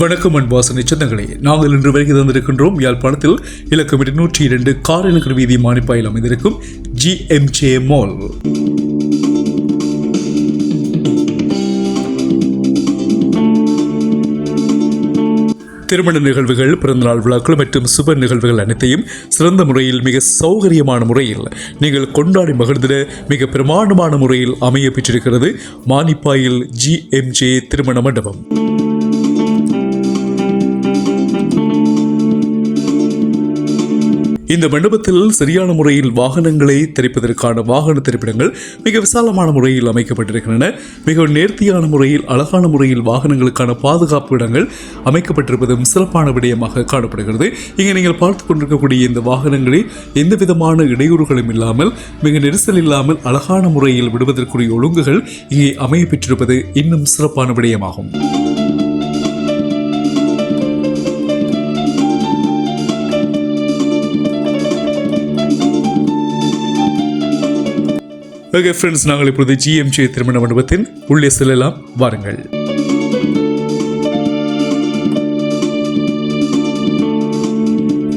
வணக்கம் அன்பாசனை சொந்தங்களே நாங்கள் இன்று வருகை தந்திருக்கின்றோம். யாழ்ப்பாணத்தில் இலக்கம் நூற்றி இரண்டு காரநகர் வீதி மானிப்பாயில் அமைந்திருக்கும் ஜிஎம்ஜே மால் திருமண நிகழ்வுகள் பிறந்தநாள் விழாக்கள் மற்றும் சுப நிகழ்வுகள் அனைத்தையும் சிறந்த முறையில் மிக சௌகரியமான முறையில் நீங்கள் கொண்டாடி மகிழ்ந்திட மிக பிரமாண்டமான முறையில் அமைய பெற்றிருக்கிறது மானிப்பாயில் ஜிஎம்ஜே திருமண மண்டபம். இந்த மண்டபத்தில் சரியான முறையில் வாகனங்களை தெரிப்பதற்கான வாகன திரைப்படங்கள் மிக விசாலமான முறையில் அமைக்கப்பட்டிருக்கின்றன. மிக நேர்த்தியான முறையில் அழகான முறையில் வாகனங்களுக்கான பாதுகாப்பு இடங்கள் அமைக்கப்பட்டிருப்பதும் சிறப்பான விடயமாக காணப்படுகிறது. இங்கே நீங்கள் பார்த்து கொண்டிருக்கக்கூடிய இந்த வாகனங்களில் எந்த விதமான இடையூறுகளும் இல்லாமல் மிக நெரிசல் இல்லாமல் அழகான முறையில் விடுவதற்குரிய ஒழுங்குகள் இங்கே அமைய பெற்றிருப்பது இன்னும் சிறப்பான விடயமாகும். ஓகே ஃப்ரெண்ட்ஸ் நாங்கள் இப்பொழுது ஜிஎம்ஜே திருமண மண்டபத்தின் உள்ளே செல்லலாம். வாருங்கள்.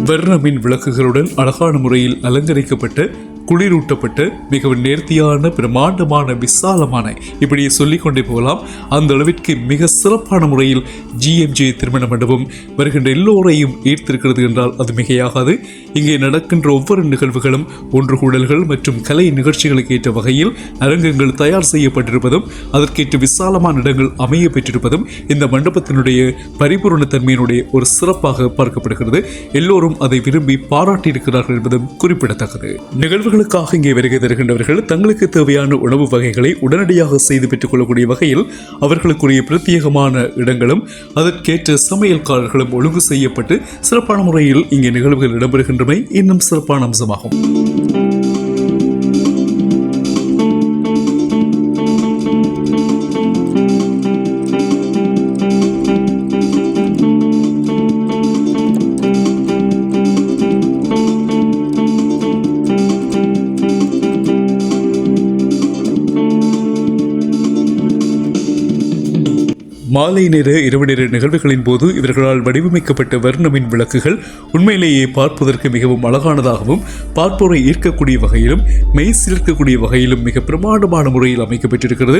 வர்ணமின் விளக்குகளுடன் அழகான முறையில் அலங்கரிக்கப்பட்ட குளிரூட்டப்பட்டு மிகவும் நேர்த்தியான பிரம்மாண்டமான விசாலமான இப்படி சொல்லிக்கொண்டே போகலாம். அந்த அளவிற்கு மிக சிறப்பான முறையில் ஜிஎம்ஜே திருமண மண்டபம் வருகின்ற எல்லோரையும் ஈர்த்திருக்கிறது என்றால் அது மிகையாகாது. இங்கே நடக்கின்ற ஒவ்வொரு நிகழ்வுகளும் ஒன்று கூடல்கள் மற்றும் கலை நிகழ்ச்சிகளுக்கு ஏற்ற வகையில் அரங்கங்கள் தயார் செய்யப்பட்டிருப்பதும் அதற்கேற்ற விசாலமான இடங்கள் அமைய பெற்றிருப்பதும் இந்த மண்டபத்தினுடைய பரிபூரணத்தன்மையினுடைய ஒரு சிறப்பாக பார்க்கப்படுகிறது. எல்லோரும் அதை விரும்பி பாராட்டியிருக்கிறார்கள் என்பதும் குறிப்பிடத்தக்கது. நிகழ்வு அவர்களுக்காக இங்கே வருகை தருகின்றவர்கள் தங்களுக்கு தேவையான உணவு வகைகளை உடனடியாக செய்து பெற்றுக் கொள்ளக்கூடிய வகையில் அவர்களுக்குரிய பிரத்யேகமான இடங்களும் அதற்கேற்ற சமையல்காரர்களும் ஒழுங்கு செய்யப்பட்டு சிறப்பான முறையில் இங்கே நிகழ்வுகள் இடம்பெறுகின்றமை இன்னும் சிறப்பான அம்சமாகும். மாலை நேர இரவு நேர நிகழ்வுகளின் போது இவர்களால் வடிவமைக்கப்பட்ட வர்ணமின் விளக்குகள் உண்மையிலேயே பார்ப்பதற்கு மிகவும் அழகானதாகவும் பார்ப்போரை ஈர்க்கக்கூடிய வகையிலும் மெய் சிலிர்க்கக்கூடிய வகையிலும் மிக பிரமாண்டமான முறையில் அமைக்கப்பட்டிருக்கிறது.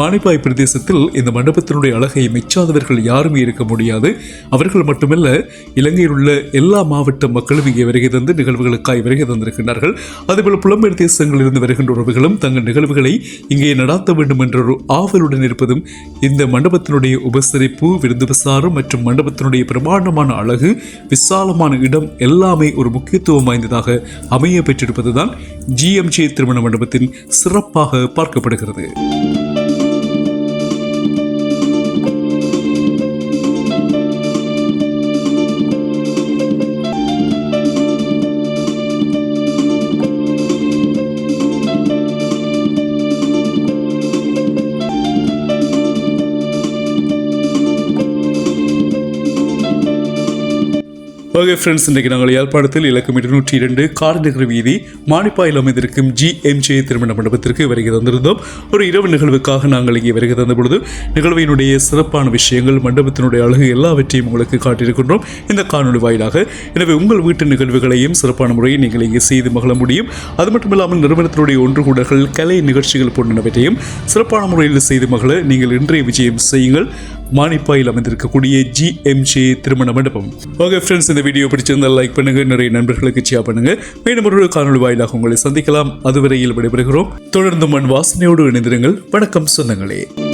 மானிப்பாய் பிரதேசத்தில் இந்த மண்டபத்தினுடைய அழகை மெச்சாதவர்கள் யாருமே இருக்க முடியாது. அவர்கள் மட்டுமல்ல இலங்கையில் உள்ள எல்லா மாவட்ட மக்களும் இங்கே வருகை தந்து நிகழ்வுகளுக்காய் வருகை தந்திருக்கின்றார்கள். அதேபோல் புலம்பெயர் தேசங்களிலிருந்து வருகின்ற உறவுகளும் தங்கள் நிகழ்வுகளை இங்கே நடாத்த வேண்டும் என்ற ஒரு ஆவலுடன் இருப்பதும் இந்த மண்டபத்தினுடைய உபசரிப்பு விருந்து விசாரம் மற்றும் மண்டபத்தினுடைய பிரமாண்டமான அழகு விசாலமான இடம் எல்லாமே ஒரு முக்கியத்துவம் வாய்ந்ததாக அமைய பெற்றிருப்பதுதான் ஜிஎம்ஜே திருமண மண்டபத்தின் சிறப்பாக பார்க்கப்படுகிறது. ஓகே ஃப்ரெண்ட்ஸ் இன்றைக்கு நாங்கள் யாழ்ப்பாணத்தில் இலக்கம் இருநூற்றி இரண்டு கார்நகர் வீதி மானிப்பாயில் அமைந்திருக்கும் ஜிஎம்ஜே திருமண மண்டபத்திற்கு வருகை தந்திருந்தோம். ஒரு இரவு நிகழ்வுக்காக நாங்கள் இங்கே வருகை தந்த பொழுது நிகழ்வினுடைய சிறப்பான விஷயங்கள் மண்டபத்தினுடைய அழகு எல்லாவற்றையும் உங்களுக்கு காட்டியிருக்கின்றோம். இந்த காணொலி வாயிலாக எனவே உங்கள் வீட்டு நிகழ்வுகளையும் சிறப்பான முறையில் நீங்கள் இங்கே செய்து மகிழ முடியும். அது மட்டும் இல்லாமல் நிறுவனத்தினுடைய ஒன்று கூடல்கள் கலை நிகழ்ச்சிகள் போன்றவற்றையும் சிறப்பான முறையில் செய்து மகள நீங்கள் இன்றைய விஜயம் செய்யுங்கள். மானிப்பாயில் அமைந்திருக்கக்கூடிய ஜிஎம்ஜே திருமண மண்டபம். ஓகே ஃப்ரெண்ட்ஸ் இந்த வீடியோ பிடிச்சிருந்தால் லைக் பண்ணுங்க. நிறைய நண்பர்களுக்கு ஷேர் பண்ணுங்க. மீண்டும் ஒரு காணொலி வாயிலாக உங்களை சந்திக்கலாம். அதுவரையில் விடைபெறுகிறோம். தொடர்ந்து மண் வாசனையோடு இணைந்திருங்கள். வணக்கம் சொந்தங்களே.